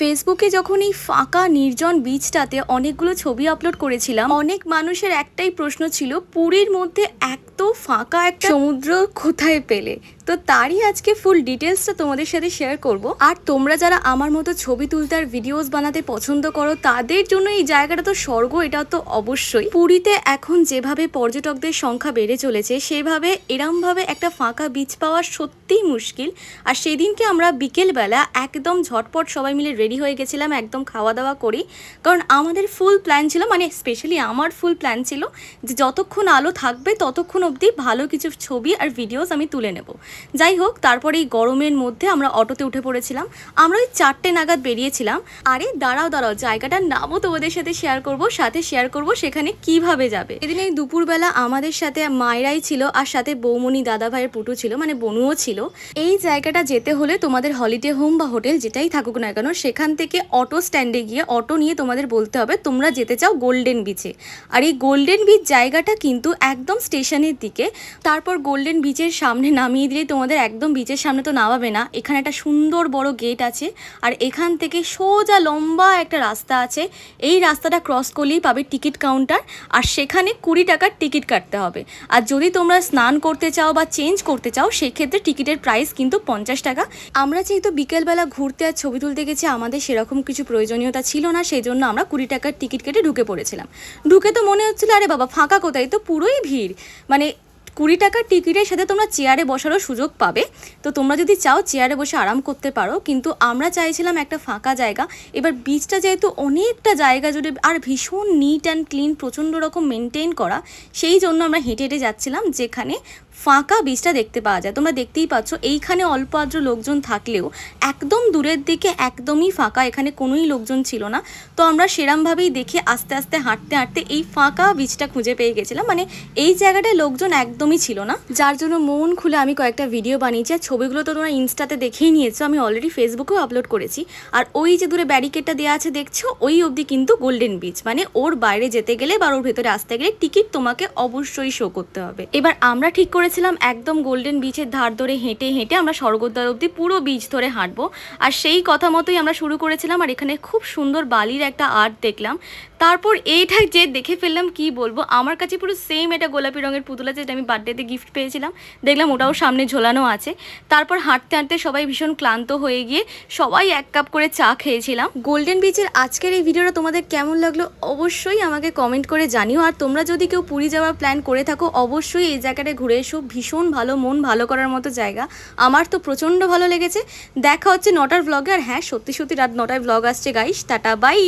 ফেসবুকে যখন এই ফাঁকা, নির্জন বিচটাতে অনেকগুলো ছবি আপলোড করেছিলাম, অনেক মানুষের একটাই প্রশ্ন ছিল, পুরীর মধ্যে এত ফাঁকা একটা সমুদ্র কোথায় পেলে? তো তারই আজকে ফুল ডিটেলসটা তোমাদের সাথে শেয়ার করব। আর তোমরা যারা আমার মতো ছবি তুলতে আর ভিডিওস বানাতে পছন্দ করো, তাদের জন্য এই জায়গাটা তো স্বর্গ এটা তো অবশ্যই। পুরীতে এখন যেভাবে পর্যটকদের সংখ্যা বেড়ে চলেছে, সেভাবে, এরমভাবে একটা ফাঁকা বিচ পাওয়া সত্যিই মুশকিল। আর সেদিনকে আমরা বিকেলবেলা একদম ঝটপট সবাই মিলে রেডি হয়ে গেছিলাম, একদম খাওয়া দাওয়া করি। কারণ আমাদের ফুল প্ল্যান ছিল মানে স্পেশালি আমার ফুল প্ল্যান ছিল যে যতক্ষণ আলো থাকবে ততক্ষণ অবধি ভালো কিছু ছবি আর ভিডিওস আমি তুলে নেব। যাই হোক, তারপরে এই গরমের মধ্যে আমরা অটোতে উঠে পড়েছিলাম। আমরা ওই চারটে নাগাদ বেরিয়েছিলাম। আরে দাঁড়াও দাঁড়াও, জায়গাটার নামও তোমাদের সাথে শেয়ার করব, সাথে শেয়ার করব সেখানে কীভাবে যাবে? এদিন এই দুপুরবেলা আমাদের সাথে মায়েরাই ছিল আর সাথে বৌমনি দাদা ভাইয়ের পুটু ছিল মানে বনুও ছিল। এই জায়গাটা যেতে হলে তোমাদের হলিডে হোম বা হোটেল যেটাই থাকুক না কেন, সেখান থেকে অটো স্ট্যান্ডে গিয়ে অটো নিয়ে তোমাদের বলতে হবে, তোমরা যেতে চাও গোল্ডেন বিচে আর এই গোল্ডেন বিচ জায়গাটা কিন্তু একদম স্টেশনের দিকে। তারপর গোল্ডেন বিচের সামনে নামিয়ে দিলে তোমাদের একদম বিচের সামনে তো নামাবে না। এখানে একটা সুন্দর বড় গেট আছে। আর এখান থেকে সোজা লম্বা একটা রাস্তা আছে। এই রাস্তাটা ক্রস করলেই পাবে টিকিট কাউন্টার আর সেখানে কুড়ি টাকার টিকিট কাটতে হবে। আর যদি তোমরা স্নান করতে চাও বা চেঞ্জ করতে চাও, সেক্ষেত্রে টিকিটের প্রাইস কিন্তু পঞ্চাশ টাকা। আমরা যেহেতু বিকেলবেলা ঘুরতে আর ছবি তুলতে গেছি আমাদের সেরকম কিছু প্রয়োজনীয়তা ছিল না সেই জন্য আমরা কুড়ি টাকার টিকিট কেটে ঢুকে পড়েছিলাম। ঢুকে তো মনে হচ্ছিল, আরে বাবা, ফাঁকা কোথায়? তো পুরোই ভিড়। মানে কুড়ি টাকার টিকিটের সাথে তোমরা চেয়ারে বসারও সুযোগ পাবে। তো তোমরা যদি চাও চেয়ারে বসে আরাম করতে পারো, কিন্তু আমরা চাইছিলাম একটা ফাঁকা জায়গা। এবার বিচটা যেহেতু অনেকটা জায়গা জুড়ে আর ভীষণ নিট অ্যান্ড ক্লিন প্রচণ্ড রকম মেনটেন করা, সেই জন্য আমরা হেঁটে হেঁটে যাচ্ছিলাম, যেখানে ফাঁকা বীজটা দেখতে পাওয়া যায়। তোমরা দেখতেই পাচ্ছ, এইখানে অল্প আদ্র লোকজন থাকলেও একদম দূরের দিকে একদমই ফাঁকা, এখানে কোনোই লোকজন ছিল না। তো আমরা সেরমভাবেই দেখে আস্তে আস্তে হাঁটতে হাঁটতে এই ফাঁকা বীজটা খুঁজে পেয়ে গেছিলাম। মানে এই জায়গাটায় লোকজন একদমই ছিল না। যার জন্য মন খুলে আমি কয়েকটা ভিডিও বানিয়েছি। আর ছবিগুলো তো তোমরা ইনস্টাতে দেখেই নিয়েছো। আমি অলরেডি ফেসবুকেও আপলোড করেছি। আর ওই যে দূরে ব্যারিকেডটা দেওয়া আছে, দেখছ? ওই অবধি কিন্তু গোল্ডেন বিচ মানে ওর বাইরে যেতে গেলে বা ওর ভেতরে আসতে গেলে টিকিট তোমাকে অবশ্যই শো করতে হবে। এবার আমরা ঠিক করেছিলাম একদম গোল্ডেন বিচের ধার ধরে হেঁটে হেঁটে আমরা স্বর্গদ্বার অবধি পুরো বিচ ধরে হাঁটবো। আর সেই কথা মতোই আমরা শুরু করেছিলাম আর এখানে খুব সুন্দর বালির একটা আর্ট দেখলাম। তারপর এইটা যে দেখে ফেললাম, কি বলব? আমার কাছে পুরো সেম এটা গোলাপি রঙের পুতুল আছে, যেটা আমি বার্থডেতে গিফট পেয়েছিলাম। দেখলাম ওটাও সামনে ঝোলানো আছে। তারপর হাঁটতে হাঁটতে সবাই ভীষণ ক্লান্ত হয়ে গিয়ে সবাই এক কাপ করে চা খেয়েছিলাম। গোল্ডেন বিচের আজকের এই ভিডিওটা তোমাদের কেমন লাগল অবশ্যই আমাকে কমেন্ট করে জানিও। আর তোমরা যদি কেউ পুরী যাওয়ার প্ল্যান করে থাকো, অবশ্যই এই জায়গাটায় ঘুরে এসো। ভীষণ ভালো, মন ভালো করার মতো জায়গা। আমার তো প্রচণ্ড ভালো লেগেছে। দেখা হচ্ছে নটার ব্লগে আর হ্যাঁ সত্যি সত্যি রাত নটায় ব্লগ আসছে গাইস টাটা বাই